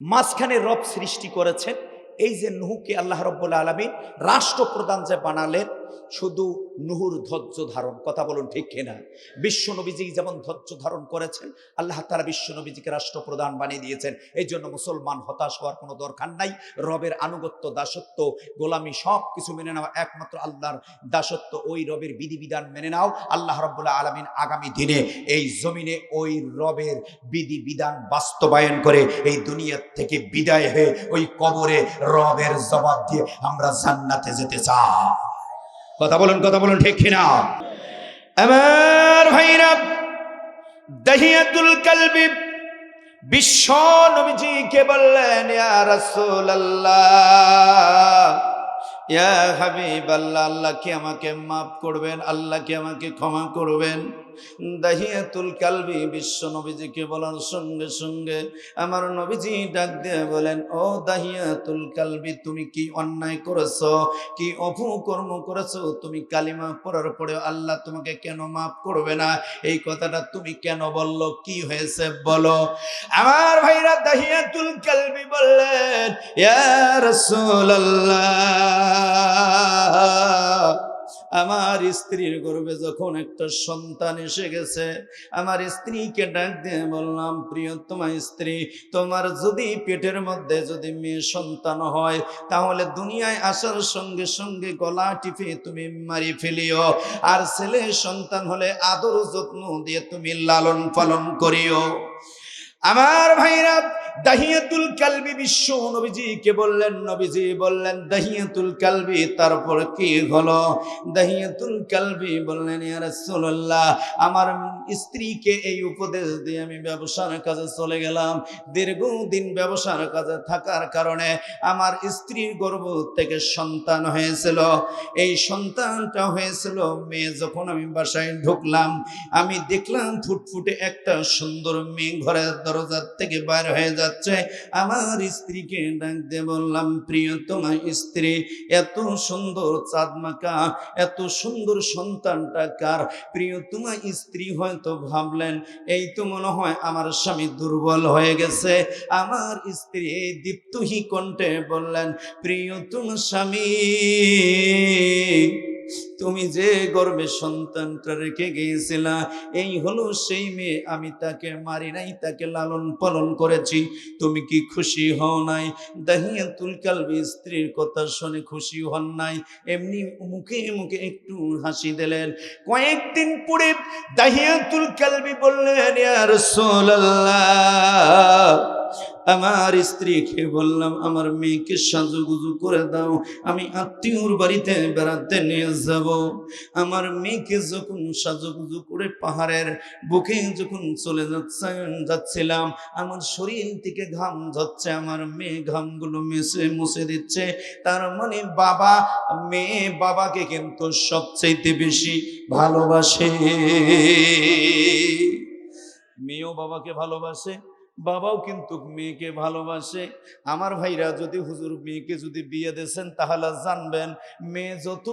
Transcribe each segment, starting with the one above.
মাঝখানে রব সৃষ্টি করেছেন। এই যে নুহুকে আল্লাহ রব্বুল আলমী রাষ্ট্রপ্রধান যে বানালেন শুধু নুহুর ধৈর্য ধারণ, কথা বলুন ঠিক কিনা? বিশ্ব নবীজি যেমন ধৈর্য ধারণ করেছেন, আল্লাহ তারা বিশ্ব নবীজিকে রাষ্ট্রপ্রধান বানিয়ে দিয়েছেন। এই জন্য মুসলমান হতাশ হওয়ার কোনো দরকার নাই। রবের আনুগত্য, দাসত্ব, গোলামি সব কিছু মেনে নেওয়া একমাত্র আল্লাহর দাসত্ব, ওই রবের বিধিবিধান মেনে নাও। আল্লাহ রব্বুল্লাহ আলমিন আগামী দিনে এই জমিনে ওই রবের বিধিবিধান বাস্তবায়ন করে এই দুনিয়ার থেকে বিদায় হয়ে ওই কবরে রবের জবাব দিয়ে আমরা জান্নাতে যেতে চাই। কথা বলুন কথা বলুন ঠিক কিনা? আমার ভাইরা, দহিয়াতুল কলবি, বিশ্ব নবীজিকে বললেন, ইয়া রাসূলুল্লাহ, ইয়া হাবিবাল্লাহ, আল্লাহ কি আমাকে মাফ করবেন? আল্লাহ কি আমাকে ক্ষমা করবেন? দাহিয়াতুল কালবি, বিশ্ব নবীজিকে বলার সঙ্গে সঙ্গে আমার নবীজি ডাক দিয়ে বলেন, ও দাহিয়াতুল কালবি, তুমি কি অন্যায় করেছ? কি অপকর্ম করেছ? তুমি কালিমা পড়ার পরে আল্লাহ তোমাকে কেন মাফ করবে না? এই কথাটা তুমি কেন বলল? কি হয়েছে? বলো। আমার ভাইরা দাহিয়াতুল কালবি বললেন, ইয়া রাসূলুল্লাহ। আমার স্ত্রীর গর্ভে যখন একটা সন্তান এসে গেছে, আমার স্ত্রীকে ডাক দিয়ে বললাম, প্রিয়, তোমার স্ত্রী, তোমার যদি পেটের মধ্যে যদি মেয়ে সন্তান হয়, তাহলে দুনিয়ায় আসার সঙ্গে সঙ্গে গলা টিপে তুমি মারি ফেলিও। আর ছেলে সন্তান হলে আদর যত্ন দিয়ে তুমি লালন পালন করিও। আমার ভাইরা দাহিয়াতুল কালবি বিশ্ব নবীজিকে বললেন, নবীজি বললেন, দাহিয়াতুল কালবি তারপর কি হলো? দাহিয়াতুল কালবি বললেন, ইয়া রাসূলুল্লাহ, আমার স্ত্রীকে এই উপদেশ দিয়ে আমি ব্যবসার কাজে চলে গেলাম। দীর্ঘদিন ব্যবসার কাজে থাকার কারণে আমার স্ত্রীর গর্ভ থেকে সন্তান হয়েছিল। এই সন্তানটা হয়েছিল, মেয়ে যখন আমি বাসায় ঢুকলাম, আমি দেখলাম ফুটফুটে একটা সুন্দর মেয়ে ঘরের দরজার থেকে বার হয়ে যাচ্ছে। আমার স্ত্রীকে ডাক দিয়ে বললাম, প্রিয় তোমার স্ত্রী, এত সুন্দর চাঁদমাকা এত সুন্দর সন্তানটা কার? প্রিয় তোমার স্ত্রী হয়তো ভাবলেন এই তো মনে হয় আমার স্বামী দুর্বল হয়ে গেছে। আমার স্ত্রী এই দীপ্তহী কণ্ঠে বললেন প্রিয় তুম স্বামী তুমি যে গর্বে সন্তানটা রেখে গিয়েছিলা, এই হলো সেই মেয়ে, আমি তাকে মারি নাই, তাকে লালন পালন করেছি। তুমি কি খুশি হও নাই? দাহিয়াতুল কালবি স্ত্রীর কথা শুনে খুশি হন নাই। এমনি মুখে মুখে একটু হাসি দিলেন। কয়েকদিন পরে দাহিয়াতুল কালবি বললেন, ইয়া রাসূলুল্লাহ। আমার স্ত্রীকে বললাম, আমার মেয়েকে সাজুগুজু করে দাও, আমি আত্মীয়র বাড়িতে বেড়াতে নিয়ে যাব। আমার মেয়েকে যখন সাজুগুজু করে পাহাড়ের বুকে যখন চলে যাচ্ছে, যাচ্ছিলাম, আমার শরীর থেকে ঘাম যাচ্ছে, আমার মেয়ে ঘামগুলো মেসে মুছে দিচ্ছে। তার মানে বাবা, মেয়ে বাবাকে কিন্তু সবচাইতে বেশি ভালোবাসে। মেয়েও বাবাকে ভালোবাসে। বাবাও কিন্তু মেয়েকে ভালোবাসে। আমার ভাইরা যদি হুজুর মেয়েকে যদি বিয়ে দিয়েছেন, তাহলে জানবেন মেয়ে যত,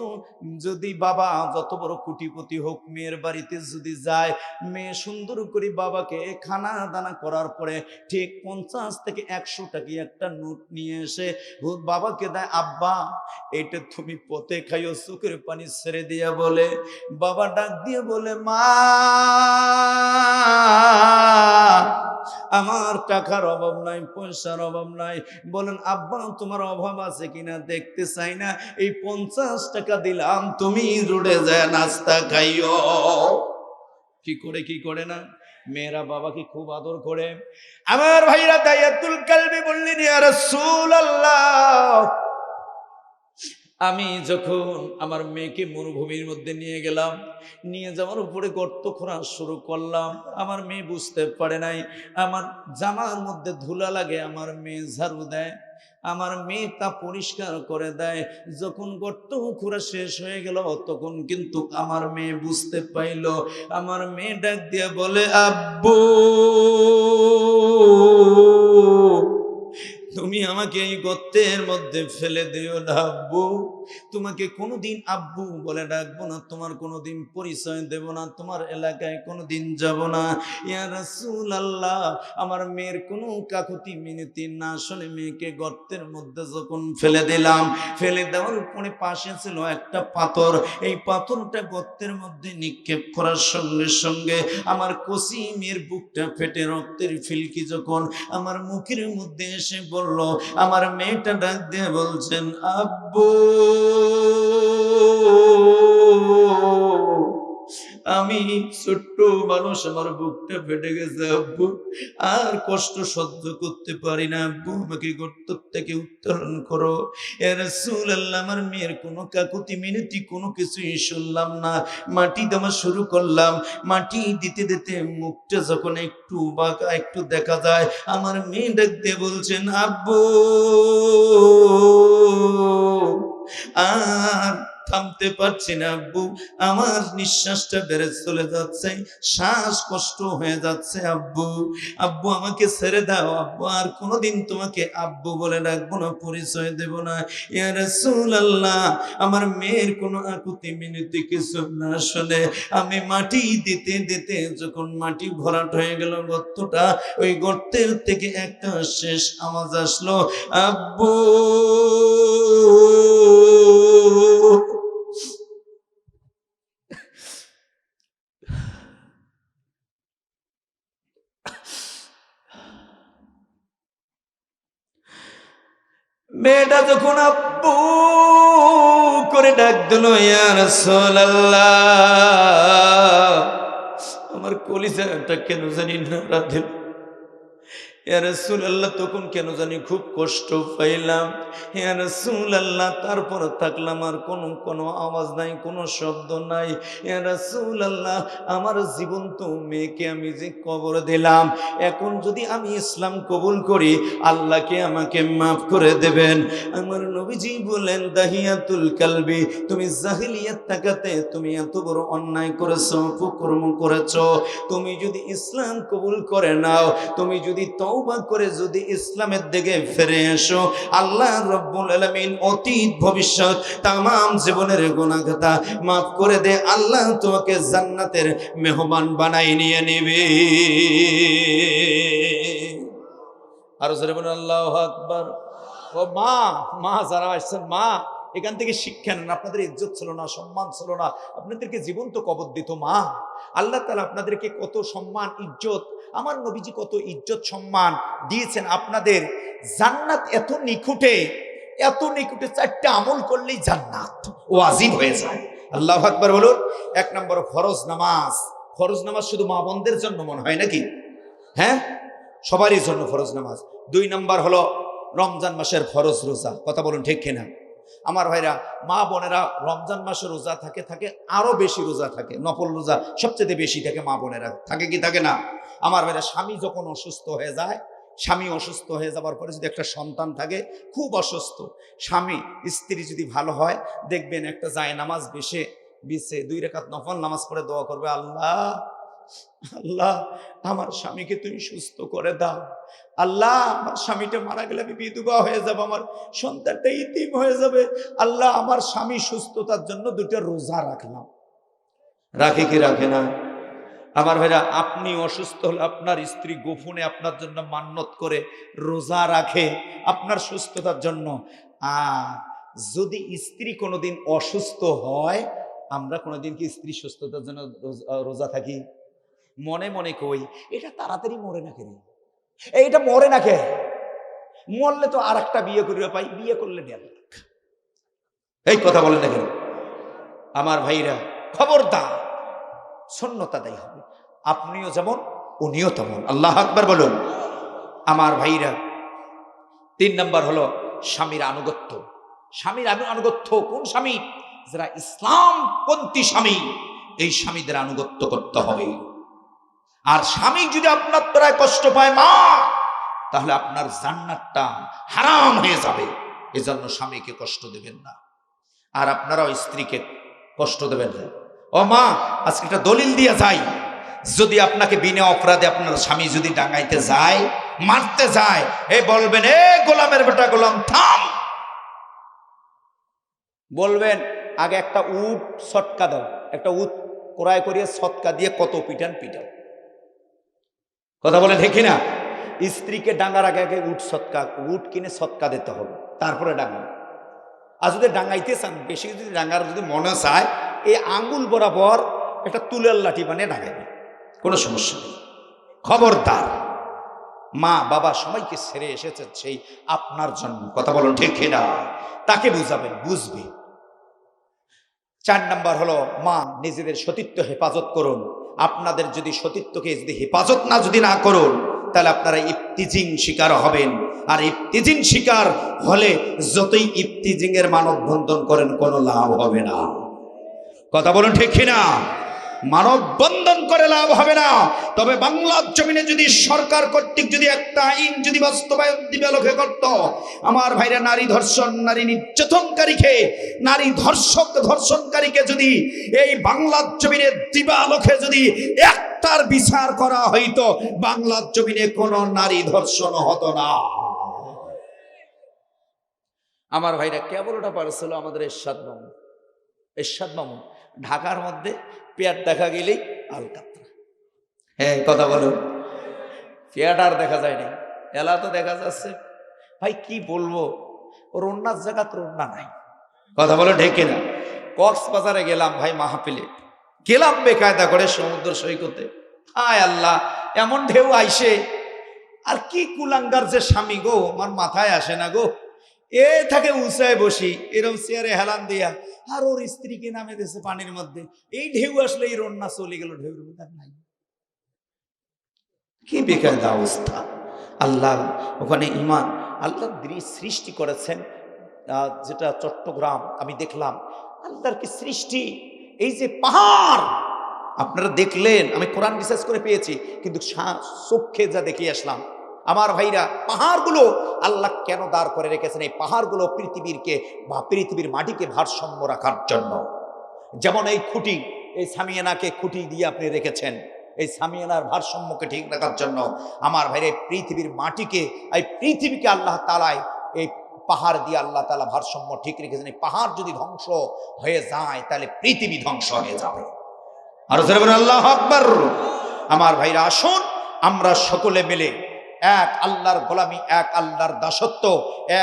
যদি বাবা যত বড় কুটিপতি হোক, মেয়ের বাড়িতে যদি যায়, মেয়ে সুন্দর করে বাবাকে খানা দানা করার পরে ঠিক পঞ্চাশ থেকে একশো টাকা একটা নোট নিয়ে এসে বাবাকে দেয়, আব্বা, এটা তুমি পথে খাইও, চোখের পানি ছেড়ে দিয়া বলে। বাবা ডাক দিয়ে বলে, মা, আমার টাকার অভাব নাই, পয়সার অভাব নাই। বলেন, আব্বা, তোমার অভাব আছে কিনা দেখতে চাই না। এই পঞ্চাশ টাকা দিলাম, তুমি রোডে যায় নাস্তা খাইও। কি করে কি করে না? মেয়েরা বাবাকে খুব আদর করে। আমার ভাইরা দায়াতুল কালবি বললেন, ইয়া রাসূলুল্লাহ আমি যখন আমার মেয়েকে মরুভূমির মধ্যে নিয়ে গেলাম, নিয়ে যাওয়ার উপরে গর্ত খোঁড়া শুরু করলাম, আমার মেয়ে বুঝতে পারে নাই, আমার জামার মধ্যে ধুলা লাগে, আমার মেয়ে ঝাড়ু দেয়, আমার মেয়ে তা পরিষ্কার করে দেয়, যখন গর্ত খোঁড়া শেষ হয়ে গেল, তখন কিন্তু আমার মেয়ে বুঝতে পাইল, আমার মেয়ে ডাক দিয়ে বলে, আব্বু! তুমি আমাকে এই গর্তের মধ্যে ফেলে দিও না আব্বু। তোমাকে কোনোদিন আব্বু বলে ডাকবো না, তোমার কোনোদিন পরিচয় দেব না, তোমার এলাকায় কোনোদিন যাব না। ইয়া রাসূল আল্লাহ আমার মেয়ের কোনো কাকুতি মিনতি না শুনে মেয়েকে গর্তের মধ্যে যখন ফেলে দিলাম, ফেলে দেওয়ার পরে পাশে ছিল একটা পাথর। এই পাথরটা গর্তের মধ্যে নিক্ষেপ করার সঙ্গে সঙ্গে আমার কসি মেয়ের বুকটা ফেটে রক্তের ফিলকি যখন আমার মুখের মধ্যে এসে বলল আমার মেয়েটা ডাক দিয়ে বলছেন আব্বু। আমি ছোট্ট মানুষ, আমার বুকটা ফেটে গেছে, আব্বু। আর কষ্ট সহ্য করতে পারি না, আব্বু, আমাকে গর্ত থেকে উত্তরণ করো। এর সুল আল্লাহ আমার মেয়ের কোনো কাকুতি মিনতি, কোনো কিছুই শুনলাম না। মাটি দেওয়া শুরু করলাম। মাটি দিতে দিতে মুখটা যখন একটু বাঁকা, একটু দেখা যায়, আমার মেয়ে ডাক দিয়ে বলছেন আব্বু, আর থামতে পারছি না, আব্বু। আমার নিঃশ্বাসটা বেড়ে চলে যাচ্ছে, শ্বাস কষ্ট হয়ে যাচ্ছে, আব্বু। আব্বু, আমাকে ছেড়ে দাও, আব্বু। আর কোনোদিন তোমাকে আব্বু বলে ডাকবো না, পরিচয় দেব না। ইয়া রাসূলুল্লাহ, আমার মেয়ের কোনো আকুতি মিনতি কিছু না শুনে আমি মাটি দিতে দিতে যখন মাটি ভরাট হয়ে গেল, গর্তটা, ওই গর্তের থেকে একটা শেষ আওয়াজ আসলো, আব্বু। মেয়েটা যখন আব্বু করে ডাক দিল ইয়ার আমার কলিজাটা কেন জানি না দিল তখন কেন জানি খুব কষ্ট পাইলাম। আল্লাহ তারপর থাকলাম আর কোনো কোনো আওয়াজ নাই, কোনো শব্দ নাই। আল্লাহ আমার জীবন্ত মেয়েকে আমি যে কবর দিলাম, এখন যদি আমি ইসলাম কবুল করি, আল্লাহকে আমাকে মাফ করে দেবেন। আমার নবীজি বলেন, দাহিয়াতুল কালবি, তুমি জাহিলিয়াত থাকাতে তুমি এত বড় অন্যায় করেছ, কুকর্ম করেছ। তুমি যদি ইসলাম কবুল করে নাও, তুমি যদি তওবা করে যদি ইসলামের দিকে ফিরে এসো, আল্লাহ রব্বুল আলামিন অতীত, ভবিষ্যৎ তাম জীবনের গুণাগাতা মাফ করে দে। আল্লাহ তোমাকে জান্নাতের মেহমান বানাই নিয়ে নেবে। আরও জোরে বলুন, আল্লাহ আকবার। ও মা মা যারা আসছেন, মা, এখান থেকে শিক্ষা নেন, আপনাদের ইজ্জত ছিল না, সম্মান ছিল না। আপনাদেরকে জীবন্ত কবর দিত মা। আল্লাহ তালা আপনাদেরকে কত সম্মান, ইজ্জত আমার নবীজি কত ইজ্জত সম্মান দিয়েছেন আপনাদের। জান্নাত এত নিখুঁটে, এত নিকুটে চারটে আমল করলেই জান্নাত, ও আজিব হয়ে যায়। আল্লাহ আকবার বলুন, এক নম্বর ফরজ নামাজ। ফরজ নামাজ শুধু মা বোনদের জন্য মনে হয় নাকি? হ্যাঁ? সবারই জন্য ফরজ নামাজ। দুই নম্বর হলো রমজান মাসের ফরজ রোজা। কথা বলুন ঠিক কিনা? আমার ভাইরা, মা বোনেরা, রমজান মাসে রোজা থাকে থাকে, আরও বেশি রোজা থাকে। নফল রোজা সবচেয়ে বেশি থাকে মা বোনেরা। থাকে কি থাকে না? আমার ভাইরা, স্বামী যখন অসুস্থ হয়ে যায়, স্বামী অসুস্থ হয়ে যাওয়ার পরে যদি একটা সন্তান থাকে, খুব অসুস্থ। স্বামী, স্ত্রী যদি ভালো হয়, দেখবেন একটা যায় নামাজ বেশে বিছে দুই রেখাত নফল নামাজ পড়ে দোয়া করবে, আল্লাহ! আল্লাহ, আমার স্বামীকে তুমি সুস্থ করে দাও। আল্লাহ, আমার স্বামীটা মারা গেলে আমি বিধবা হয়ে যাব, আমার সন্তানটা ইতিম হয়ে যাবে। আল্লাহ, আমার স্বামী সুস্থতার জন্য রোজা রাখলাম। রাখে কি রাখে না? আমার ভাইরা, আপনি অসুস্থ হলে আপনার স্ত্রী গোপনে আপনার জন্য মান্যত করে রোজা রাখে আপনার সুস্থতার জন্য। আর যদি স্ত্রী কোনোদিন অসুস্থ হয়, আমরা কোনোদিন কি স্ত্রী সুস্থতার জন্য রোজা থাকি? মনে মনে কই, এটা তাড়াতাড়ি মরে না কেন এইটা মরে না কে? মরলে তো আর একটা বিয়ে করিবে পাই, বিয়ে করলে এই কথা বলেন না কেন? আমার ভাইরা খবরদার শূন্যতা দেয় হবে। আপনিও যেমন, উনিও তেমন। আল্লাহ আকবার বলুন। আমার ভাইরা, তিন নাম্বার হলো স্বামীর আনুগত্য। স্বামীর আনু- আনুগত্য কোন স্বামী? যারা ইসলামপন্থী স্বামী, এই স্বামীদের আনুগত্য করতে হবে। আর স্বামী যদি আপনার দ্বারায় কষ্ট পায় মা, তাহলে আপনার জান্নাতটা হারাম হয়ে যাবে। এজন্য স্বামীকে কষ্ট দেবেন না। আর আপনারাও স্ত্রীকে কষ্ট দেবেন না। ও মা, আজকে একটা দলিল দিয়ে যাই। যদি আপনাকে বিনা অপরাধে আপনার স্বামী যদি ডাঙাইতে যায়, মারতে যায়, এ বলবেন, এ গোলামের বেটা গোলাম, থাম! বলবেন, আগে একটা উট সটকা দাও। একটা উট ক্রয় করিয়ে সৎকা দিয়ে কত পিটান পিটাও কথা বলে দেখি না স্ত্রীকে ডাঙ্গার আগে আগে উট সৎকা, উট কিনে সৎকা দিতে হবে, তারপরে ডাঙ্গান আর যদি ডাঙ্গাইতে চান, বেশি যদি ডাঙ্গার যদি মনে চায়, এই আঙ্গুল বরাবর একটা তুলের লাঠি বানিয়ে ডাঙ্গাইবে। কোনো সমস্যা নেই। খবরদার। মা, বাবা সবাইকে ছেড়ে এসেছে সেই আপনার জন্য কথা বলুন ঠিক না তাকে বুঝাবেন, বুঝবে। চার নাম্বার হলো, মা নিজেদের সতীত্ব হেফাজত করুন। আপনাদের যদি সতীত্বকে যদি হেফাজত না যদি না করুন, তাহলে আপনারা ইফতিজিং শিকার হবেন। আর ইফতিজিং শিকার হলে যতই ইফতিজিং এর মানববন্ধন করেন, কোনো লাভ হবে না। কথা বলুন ঠিক না মানববন্ধন করে লাভ হবে না। তবে বাংলার জমিনে যদি সরকার কর্তৃক যদি একটা আইন যদি বাস্তবায়ন দিবে লোকে করত, আমার ভাইরা নারী ধর্ষণ, নারী নির্যাতনকারীকে নারী ধর্ষক ধর্ষণকারীকে যদি এই বাংলার জমিনে দিবালোকে যদি একটার বিচার করা হইতো, বাংলার জমিনে কোনো নারী ধর্ষণ হতো না। আমার ভাইরা কেবল ওটা পারছিল আমাদের মামু এরশাদ মামু ঢাকার মধ্যে পেয়ার দেখা গেলেই আলকাতরা। হ্যাঁ কথা বলো। পেয়ার আর দেখা যায় না এলা তো দেখা যাচ্ছে। ভাই কি বলব? রন্নার জায়গা তো রন্না নাই। কথা বলো ঢেকে না কক্সবাজারে গেলাম ভাই মাহাপিলে গেলাম বেকায়দা করে সমুদ্র সৈকতে। হায় আল্লাহ এমন ঢেউ আইসে। আর কি কুলাঙ্গার যে স্বামী গো আমার মাথায় আসে না গো। এ থাকে উঁচায় বসি, এরম চেয়ারে হেলান দিয়া, আর ওর স্ত্রীকে নামে দিয়েছে পানির মধ্যে। এই ঢেউ আসলে এই রন্না চলে গেল ঢেউর মধ্যে নাই। কি বেকায়দা অবস্থা। আল্লাহ, ওখানে ইমান আল্লাহ সৃষ্টি করেছেন যেটা চট্টগ্রাম, আমি দেখলাম। আল্লাহর কি সৃষ্টি? এই যে পাহাড়! আপনারা দেখলেন, আমি কোরআন রিসার্চ করে পেয়েছি, কিন্তু চোখে যা দেখে আসলাম আমার ভাইরা, পাহাড়গুলো আল্লাহ কেন দাঁড় করে রেখেছেন? এই পাহাড়গুলো পৃথিবীরকে বা পৃথিবীর মাটিকে ভারসাম্য রাখার জন্য। যেমন এই খুঁটি, এই সামিয়ানাকে খুঁটি দিয়ে আপনি রেখেছেন। এই সামিয়ানার ভারসাম্যকে ঠিক রাখার জন্য আমার ভাইরে পৃথিবীর মাটিকে, এই পৃথিবীকে আল্লাহ তালায় এই পাহাড় দিয়ে আল্লাহ তালা ভারসাম্য ঠিক রেখেছেন। এই পাহাড় যদি ধ্বংস হয়ে যায়, তাহলে পৃথিবী ধ্বংস হয়ে যাবে। আর আল্লাহ আকবর। আমার ভাইরা, আসুন, আমরা সকলে মিলে এক আল্লাহর গোলামি, এক আল্লাহর দাসত্ব,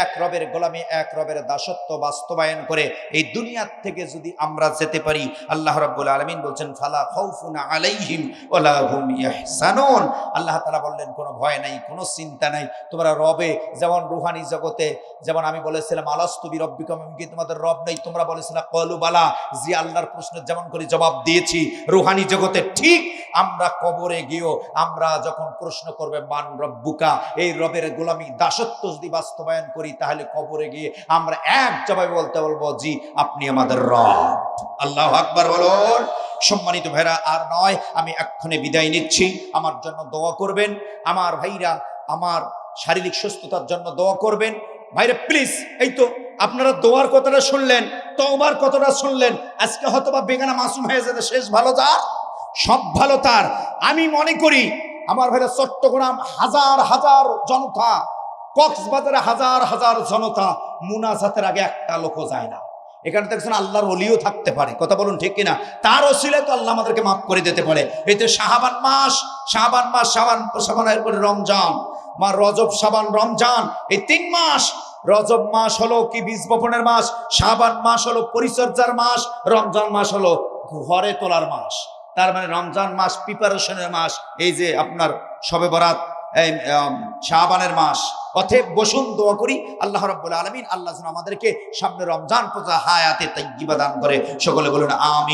এক রবের গোলামি, এক রবের দাসত্ব বাস্তবায়ন করে এই দুনিয়ার থেকে যদি আমরা যেতে পারি, আল্লাহ রাব্বুল আলামিন বলছেন, ফালা খাউফুন আলাইহিম ওয়ালা হুম ইয়াহসানুন। আল্লাহ তালা বললেন, কোনো ভয় নাই, কোনো চিন্তা নাই। তোমরা রবে, যেমন রুহানি জগতে, যেমন আমি বলেছিলাম, আলাস্তু বিরব্বিকুম আমি কি তোমাদের রব নেই। তোমরা বলেছিলাম কলু বালা জি আল্লাহর প্রশ্নের যেমন করে জবাব দিয়েছি, রুহানি জগতে ঠিক আমরা কবরে গিয়েও আমরা যখন প্রশ্ন করবে, মান রব্বুকা? এই রবের গোলামি দাসত্ব যদি বাস্তবায়ন করি, তাহলে কবরে গিয়ে আমরা এক জবাবে বলতে বলব, জি, আপনি আমাদের রব। আল্লাহ আকবার বলুন। সম্মানিত ভাইরা, আর নয়, আমি এক্ষণে বিদায় নিচ্ছি। আমার জন্য দোয়া করবেন। আমার ভাইরা আমার শারীরিক সুস্থতার জন্য দোয়া করবেন। ভাইরা প্লিজ এই তো আপনারা দোয়ার কথাটা শুনলেন, তওবার কথাটা শুনলেন। আজকে হয়তো বা বেগানা মাসুম হয়ে যেতে শেষ, ভালো তার সব ভালো তার। আমি মনে করি, আমার ভাইরা চট্টগ্রাম হাজার হাজার জনতা, কক্সবাজারে হাজার হাজার জনতা, মুনাজাতের আগে একটা লোকও যায় না। এখানে দেখছেন আল্লাহর অলিও থাকতে পারে। কথা বলুন ঠিক কিনা? তার অসিলে তো আল্লাহ আমাদেরকে মাফ করে দিতে পারে। এই তো শাহাবান মাস শাবান মাস শাবান শাবানের পরে রমজান, মা রজব সাবান রমজান, এই তিন মাস। রজব মাস হলো কি বীজ বপনের মাস? শাবান মাস হলো পরিচর্যার মাস। রমজান মাস হলো ঘরে তোলার মাস। তার মানে রমজান মাস প্রিপারেশনের মাস, এই যে আপনার সবে বরাত শাহবানের মাস। অথেব বসুন, দোয়া করি, আল্লাহ রব্বুল আলমিন আল্লাহ আমাদেরকে সামনে রমজান পূজা হায়াতে তাই দান করে। সকলে বলুন আমি